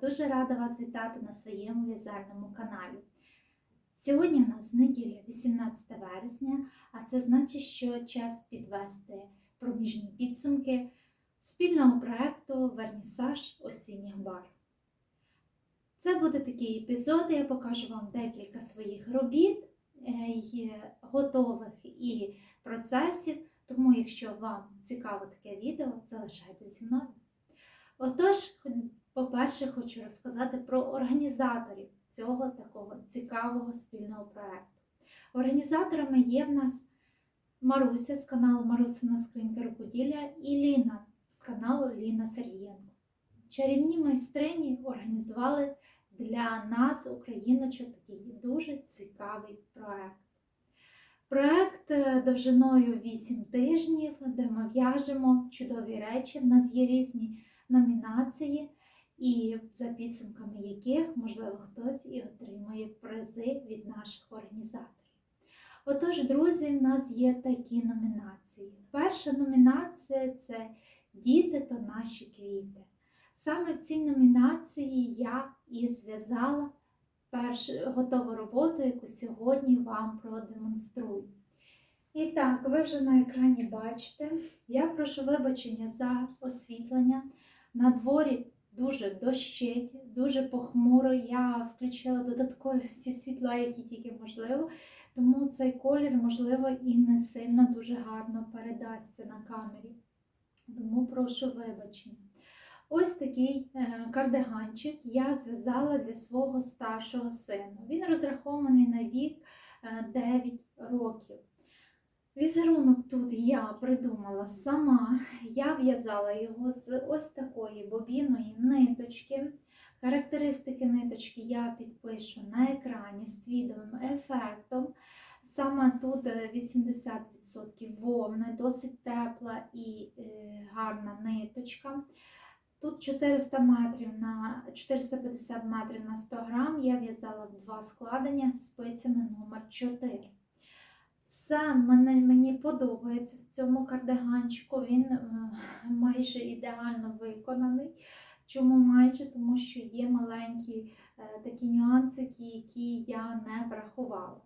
дуже рада вас вітати на своєму в'язальному каналі. Сьогодні у нас неділя 18 вересня, а це значить, що час підвести проміжні підсумки спільного проєкту Вернісаж осінніх бар. Це буде такий епізод, я покажу вам декілька своїх робіт, е, готових і процесів. Тому, якщо вам цікаво таке відео, залишайтеся зі мною. Отож, по-перше, хочу розказати про організаторів цього такого цікавого спільного проєкту. Організаторами є в нас Маруся з каналу Марусина Скринька Рукоділля і Ліна з каналу Ліна Сергієнко. Чарівні майстрині організували для нас, україночок, такий дуже цікавий проєкт. Проект е, довжиною 8 тижнів, де ми в'яжемо чудові речі. В нас є різні номінації, і за підсумками яких, можливо, хтось і отримає призи від наших організаторів. Отож, друзі, в нас є такі номінації. Перша номінація це Діти то наші квіти. Саме в цій номінації я і зв'язала першу готову роботу, яку сьогодні вам продемонструю. І так, ви вже на екрані бачите, я прошу вибачення за освітлення. На дворі дуже дощить, дуже похмуро. Я включила додаткові всі світла, які тільки можливо. Тому цей колір, можливо, і не сильно дуже гарно передасться на камері. Тому прошу вибачення. Ось такий е, кардиганчик я зв'язала для свого старшого сина. Він розрахований на вік 9 років. Візерунок тут я придумала сама. Я в'язала його з ось такої бобінної ниточки. Характеристики ниточки я підпишу на екрані з відовим ефектом. Саме тут 80% вовни, досить тепла і е, гарна ниточка. Тут 400 метрів на 450 метрів на 100 грам я в'язала два складення спицями номер 4 Все мене, мені подобається в цьому кардиганчику, він е, майже ідеально виконаний. Чому майже? Тому що є маленькі е, такі нюансики, які я не врахувала.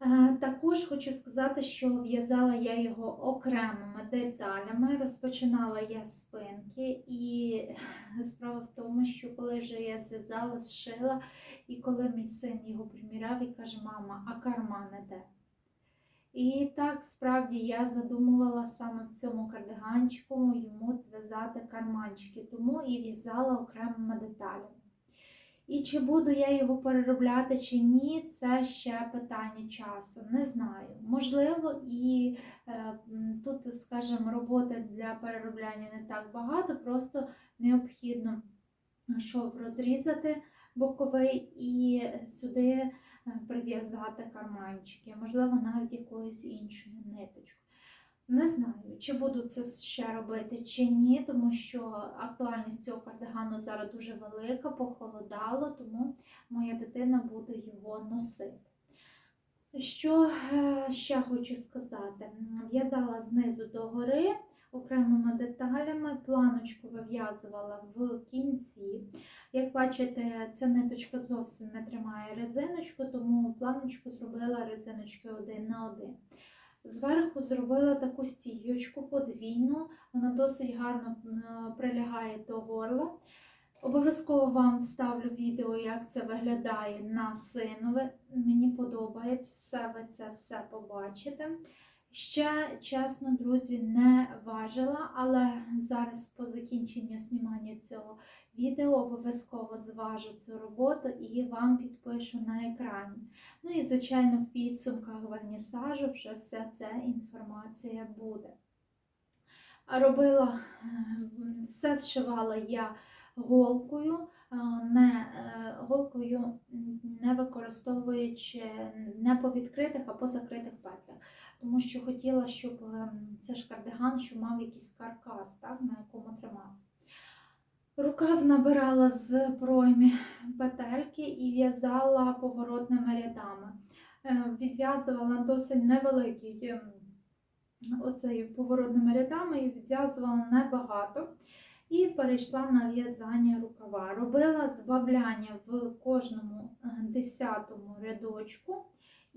Е, також хочу сказати, що в'язала я його окремими деталями. Розпочинала я спинки, і справа в тому, що коли вже я зв'язала, зшила, і коли мій син його приміряв і каже, мама, а карман де? І так, справді, я задумувала саме в цьому кардиганчику йому зв'язати карманчики, тому і в'язала окремими деталями. І чи буду я його переробляти чи ні, це ще питання часу. Не знаю. Можливо, і е, тут, скажімо, роботи для переробляння не так багато, просто необхідно шов розрізати боковий і сюди е, прив'язати карманчики, можливо, навіть якоюсь іншою ниточкою. Не знаю, чи буду це ще робити, чи ні, тому що актуальність цього кардигану зараз дуже велика, похолодало, тому моя дитина буде його носити. Що е, ще хочу сказати? В'язала знизу до гори окремими деталями, планочку вив'язувала в кінці. Як бачите, ця ниточка зовсім не тримає резиночку, тому планочку зробила резиночки один на один. Зверху зробила таку стійочку подвійну, вона досить гарно прилягає до горла. Обов'язково вам вставлю відео, як це виглядає на синове. Мені подобається, все ви це все побачите. Ще, чесно, друзі, не важила, але зараз по закінченню знімання цього відео обов'язково зважу цю роботу і вам підпишу на екрані. Ну і, звичайно, в підсумках вернісажу вже вся ця інформація буде. Робила, все зшивала я голкою, не голкою не використовуючи не по відкритих, а по закритих петлях. Тому що хотіла, щоб це ж кардиган, що мав якийсь каркас, так, на якому тримався. Рукав набирала з проймі петельки і в'язала поворотними рядами. Е, відв'язувала досить невеликий оцей поворотними рядами і відв'язувала небагато. і перейшла на в'язання рукава. Робила збавляння в кожному е, десятому рядочку.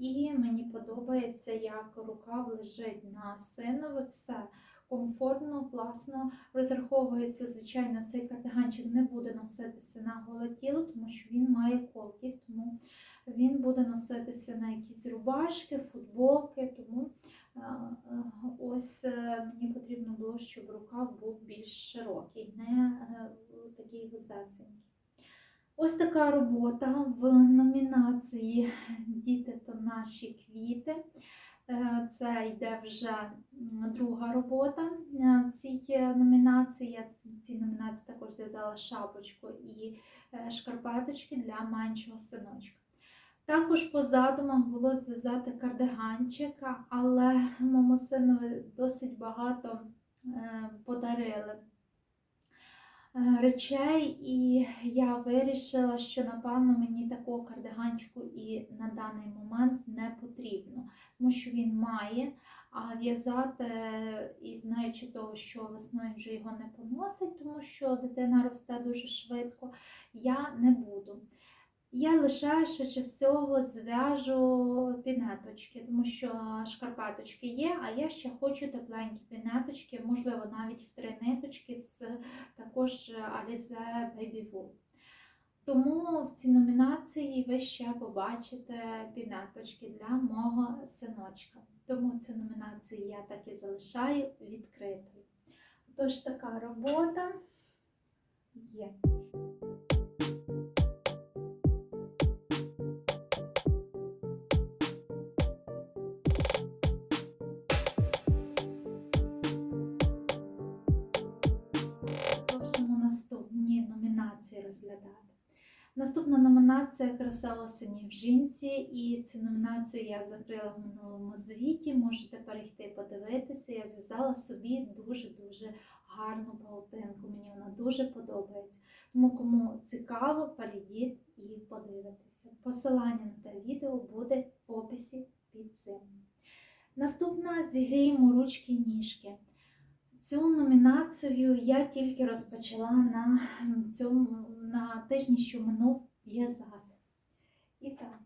І мені подобається, як рукав лежить на синові, все комфортно, класно розраховується. Звичайно, цей кардиганчик не буде носитися на голе тіло, тому що він має колкість, тому він буде носитися на якісь рубашки, футболки. Тому е, е, ось е, мені потрібно було, щоб рукав був більш широкий, не такий вузесенький. Ось така робота в номінації Діти то наші квіти. Е, Це йде вже друга робота е, е, номінації. Я в цій номінації також зв'язала шапочку і е, шкарпеточки для меншого синочка. Також по задумах було зв'язати кардиганчика, але моєму синові досить багато подарили речей, і я вирішила, що напевно мені такого кардиганчику і на даний момент не потрібно, тому що він має. А в'язати, і знаючи того, що весною вже його не поносить, тому що дитина росте дуже швидко, я не буду. Я лише швидше всього зв'яжу пінеточки, тому що шкарпеточки є, а я ще хочу тепленькі пінеточки, можливо, навіть в три ниточки з також Alize Baby Wool. Тому в цій номінації ви ще побачите пінеточки для мого синочка. Тому цю номінацію я так і залишаю відкритою. Тож така робота є. Наступна номінація Краса осені в жінці, і цю номінацію я закрила в минулому звіті. Можете перейти подивитися. Я зв'язала собі дуже-дуже гарну паутинку. Мені вона дуже подобається. Тому, кому цікаво, перейдіть і подивитися. Посилання на те відео буде в описі під цим. Наступна зігріємо ручки і ніжки. Цю номінацію я тільки розпочала на цьому на тижні, що минув в'язати. І так,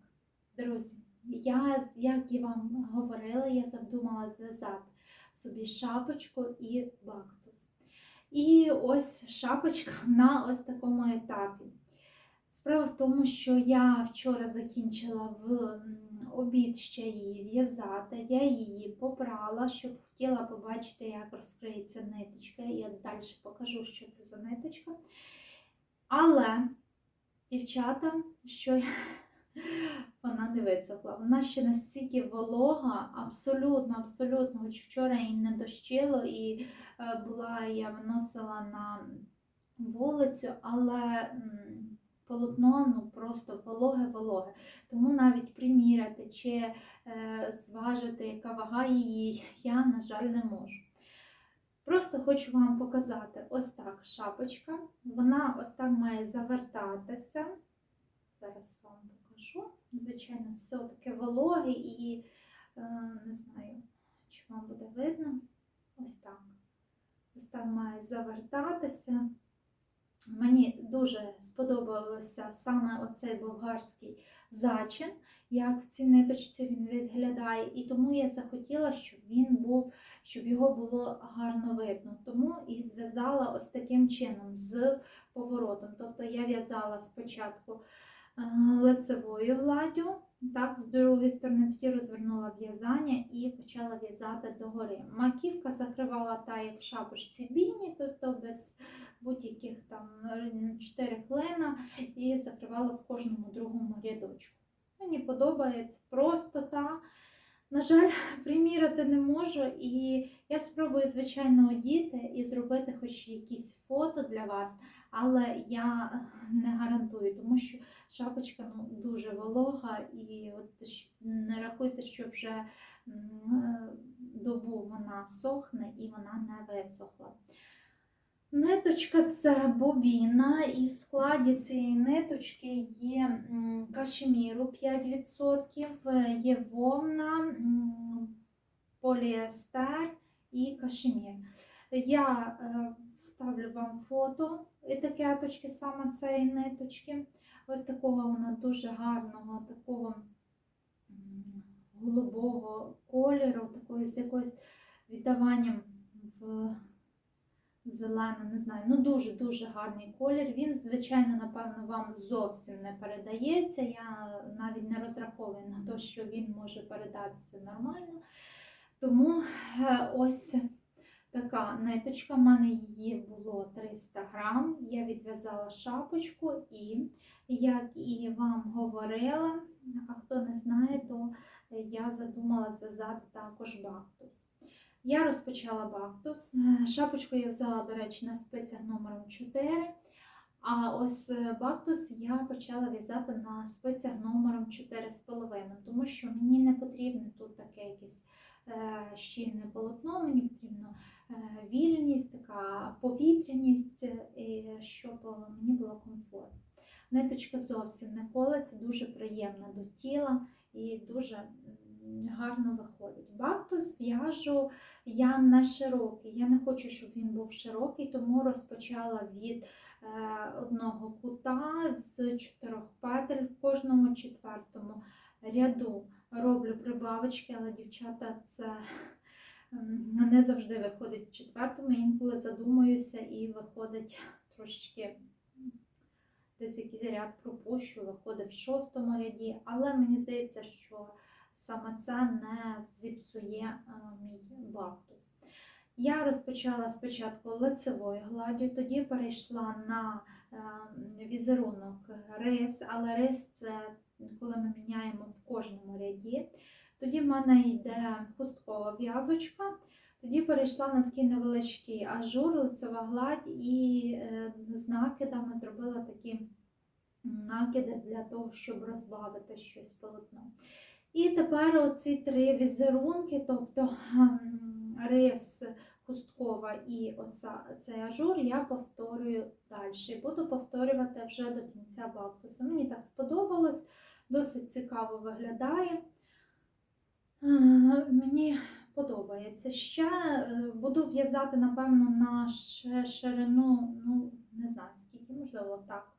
друзі, я, як і вам говорила, я задумала зв'язати собі шапочку і бактус. І ось шапочка на ось такому етапі. Справа в тому, що я вчора закінчила в обід ще її в'язати. Я її попрала, щоб хотіла побачити, як розкриється ниточка. Я далі покажу, що це за ниточка. Але, дівчата, що вона не висохла. Вона ще настільки волога, абсолютно, абсолютно. Хоч вчора і не дощило, і е, була я виносила на вулицю, але полотно ну, просто вологе-вологе. Тому навіть приміряти чи е, зважити, яка вага її, я, на жаль, не можу. Просто хочу вам показати ось так шапочка. Вона ось так має завертатися. Зараз вам покажу. Звичайно, все таке вологе і е, не знаю, чи вам буде видно. Ось так. Ось так має завертатися. Мені дуже сподобалося саме оцей болгарський зачин, як в цій ниточці він виглядає. І тому я захотіла, щоб він був, щоб його було гарно видно. Тому і зв'язала ось таким чином з поворотом. Тобто я в'язала спочатку е, лицевою гладдю, так, з другої сторони тоді розвернула в'язання і почала в'язати догори. Маківка закривала та як в шапочці біні, тобто без будь-яких там 4 клена і закривала в кожному другому рядочку. Мені подобається простота. На жаль, приміряти не можу, і я спробую, звичайно, одіти і зробити хоч якісь фото для вас, але я не гарантую, тому що шапочка ну, дуже волога, і от не рахуйте, що вже е, добу вона сохне і вона не висохла. Ниточка це бобіна, і в складі цієї ниточки є кашеміру 5%, є вовна, поліестер і кашемір. Я е, вставлю вам фото етикеточки саме цієї ниточки. Ось такого вона дуже гарного, такого голубого кольору, такої з якоюсь віддаванням в зелене, не знаю, ну дуже-дуже гарний колір. Він, звичайно, напевно, вам зовсім не передається. Я навіть не розраховую на те, що він може передатися нормально. Тому е, ось така ниточка, в мене її було 300 грам. Я відв'язала шапочку і, як і вам говорила, а хто не знає, то я задумала зв'язати також бактус. Я розпочала бактус. Шапочку я взяла, до речі, на спицях номером 4. А ось бактус я почала в'язати на спицях номером 4,5, тому що мені не потрібно тут таке якесь щільне полотно, мені потрібно е, вільність, така повітряність, е, щоб мені було комфортно. Ниточка зовсім не колеться, дуже приємна до тіла і дуже гарно виходить. Бактус в'яжу я не широкий. Я не хочу, щоб він був широкий, тому розпочала від е, одного кута з чотирьох петель в кожному четвертому ряду. Роблю прибавочки, але дівчата це не завжди виходить в четвертому. Інколи задумуюся і виходить трошечки десь якийсь ряд пропущу, виходить в шостому ряді, але мені здається, що саме це не зіпсує е, мій бактус. Я розпочала спочатку лицевою гладдю, тоді перейшла на е, візерунок рис, але рис це коли ми міняємо в кожному ряді. Тоді в мене йде хусткова в'язочка. Тоді перейшла на такий невеличкий ажур, лицева гладь і е, з накидами зробила такі накиди для того, щоб розбавити щось полотно. І тепер оці три візерунки, тобто рис, хусткова і оця, цей ажур, я повторюю далі. Буду повторювати вже до кінця бактуса. Мені так сподобалось, досить цікаво виглядає. Е, Мені подобається. Ще е, буду в'язати, напевно, на ширину, ну, не знаю скільки, можливо, так.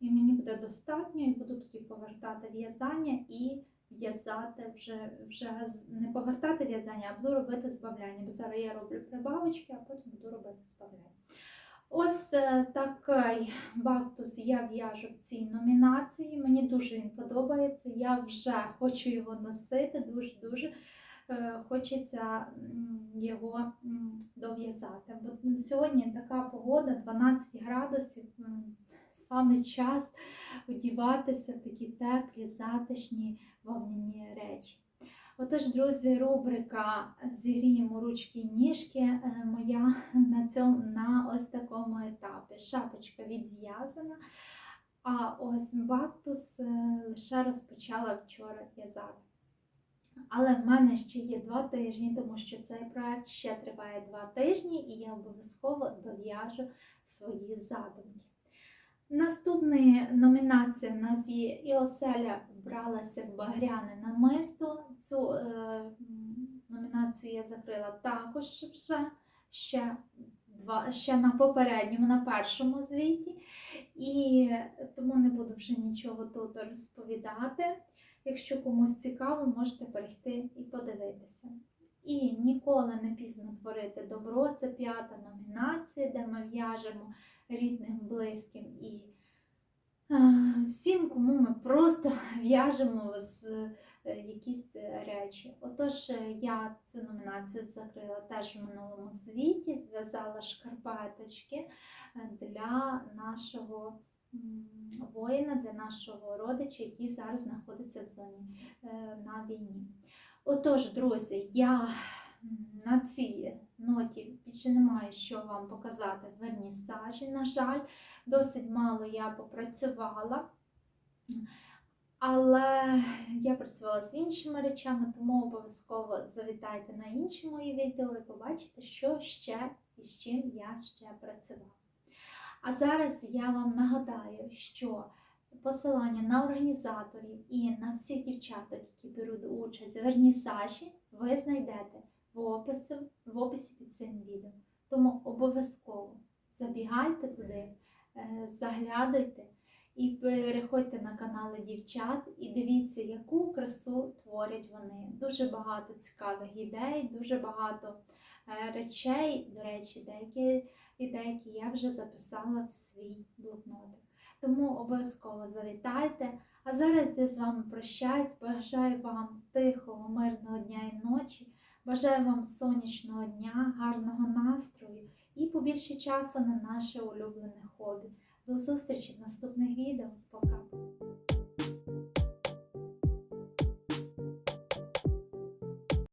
І мені буде достатньо, і буду тоді повертати в'язання і в'язати вже, вже не повертати в'язання, а буду робити збавляння. Бо зараз я роблю прибавочки, а потім буду робити збавляння. Ось е, такий бактус я в'яжу в цій номінації. Мені дуже він подобається. Я вже хочу його носити, дуже-дуже е, хочеться його дов'язати. Сьогодні така погода, 12 градусів. Саме час одіватися в такі теплі, затишні вовняні речі. Отож, друзі, рубрика Зігріємо ручки і ніжки е, моя на, цьому, на ось такому етапі. Шапочка відв'язана, а ось бактус е, лише розпочала вчора в'язати. Але в мене ще є два тижні, тому що цей проект ще триває два тижні, і я обов'язково дов'яжу свої задумки. Наступна номінація в нас є і оселя вбралася в багряне намисто. Цю е, номінацію я закрила також вже ще, два, ще на попередньому, на першому звіті. І тому не буду вже нічого тут розповідати. Якщо комусь цікаво, можете перейти і подивитися. І ніколи не пізно творити добро. Це п'ята номінація, де ми в'яжемо рідним, близьким і всім, кому ми просто в'яжемо з е, якісь речі. Отож, е, я цю номінацію закрила теж в минулому звіті, зв'язала шкарпеточки е, для нашого воїна, для нашого родича, який зараз знаходиться в зоні е, на війні. Отож, друзі, я на цій ноті більше не маю що вам показати в вернісажі. На жаль, досить мало я попрацювала. Але я працювала з іншими речами, тому обов'язково завітайте на інші мої відео і побачите, що ще і з чим я ще працювала. А зараз я вам нагадаю, що посилання на організаторів і на всіх дівчаток, які беруть участь в вернісажі, ви знайдете в описі, в описі під цим відео. Тому обов'язково забігайте туди, е, заглядуйте і переходьте на канали дівчат і дивіться, яку красу творять вони. Дуже багато цікавих ідей, дуже багато е, речей. До речі, деякі ідейки я вже записала в свій блокнотик. Тому обов'язково завітайте. А зараз я з вами прощаюсь. Бажаю вам тихого, мирного дня і ночі. Бажаю вам сонячного дня, гарного настрою і побільше часу на наше улюблене хобі. До зустрічі в наступних відео. Пока!